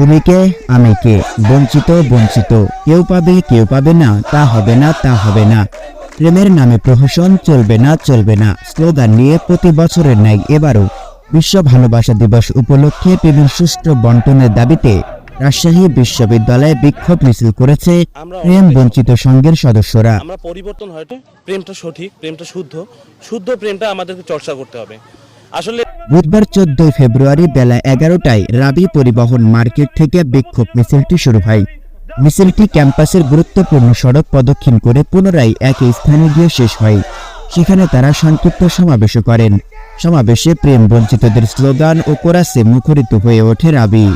তুমি কে আমি কে বঞ্চিত বঞ্চিত। কেউ পাবে কেউ পাবে না তা হবে না তা হবে না। প্রেমের নামে প্রহসন চলবে না চলবে না। স্লোগান নিয়ে প্রতি বছরের ন্যায় এবারও বিশ্ব ভালোবাসা দিবস উপলক্ষে প্রেমের সুষ্ঠু বন্টনের দাবিতে রাজশাহী বিশ্ববিদ্যালয়ে বিক্ষোভ মিছিল করেছে প্রেম বঞ্চিত সংঘের সদস্যরা। আমরা পরিবর্তন হয়তো প্রেমটা সঠিক প্রেমটা শুদ্ধ। শুদ্ধ প্রেমটা আমাদেরকে চর্চা করতে হবে। আসলে বুধবার চোদ্দই ফেব্রুয়ারি বেলা এগারোটায় রাবি পরিবহন মার্কেট থেকে বিক্ষোভ মিছিলটি শুরু হয়। মিছিলটি ক্যাম্পাসের গুরুত্বপূর্ণ সড়ক প্রদক্ষিণ করে পুনরায় একই স্থানে গিয়ে শেষ হয়। সেখানে তারা সংক্ষিপ্ত সমাবেশও করেন। সমাবেশে প্রেম বঞ্চিতদের স্লোগান ও কোরাসে মুখরিত হয়ে ওঠে রাবি।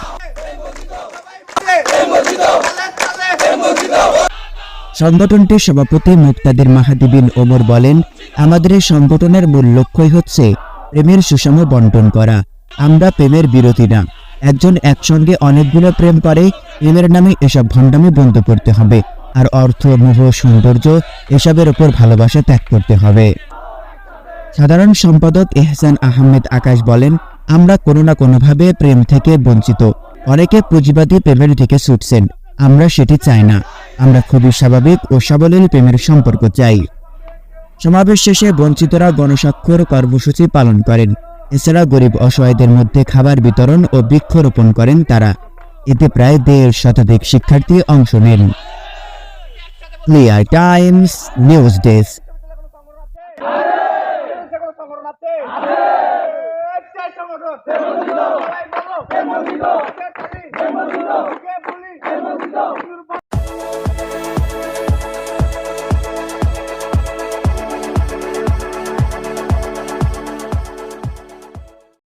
সংগঠনটির সভাপতি মুক্তাদির মাহাদিবিন ওমর বলেন, আমাদের এই সংগঠনের মূল লক্ষ্যই হচ্ছে প্রেমের সুষম বন্টন করা। আমরা প্রেমের বিরতি না। একজন একসঙ্গে অনেকগুলো প্রেম করে, প্রেমের নামে এসব ভণ্ডামি বন্ধ করতে হবে। আর অর্থ, মোহ, সৌন্দর্য এসবের ওপর ভালোবাসা ত্যাগ করতে হবে। সাধারণ সম্পাদক এহসান আহমেদ আকাশ বলেন, আমরা কোনো না কোনোভাবে প্রেম থেকে বঞ্চিত। অনেকে পুঁজিবাদী প্রেমের দিকে ছুটছেন। আমরা সেটি চাই না। আমরা খুবই স্বাভাবিক ও সাবলীল প্রেমের সম্পর্ক চাই। সমাবেশ শেষে বঞ্চিতরা গণস্বাক্ষর কর্মসূচি পালন করেন। এছাড়া গরিব অসহায়দের মধ্যে খাবার বিতরণ ও বৃক্ষরোপণ করেন তারা। এতে প্রায় দেড় শতাধিক শিক্ষার্থী অংশ নেন। Clear times, news desk.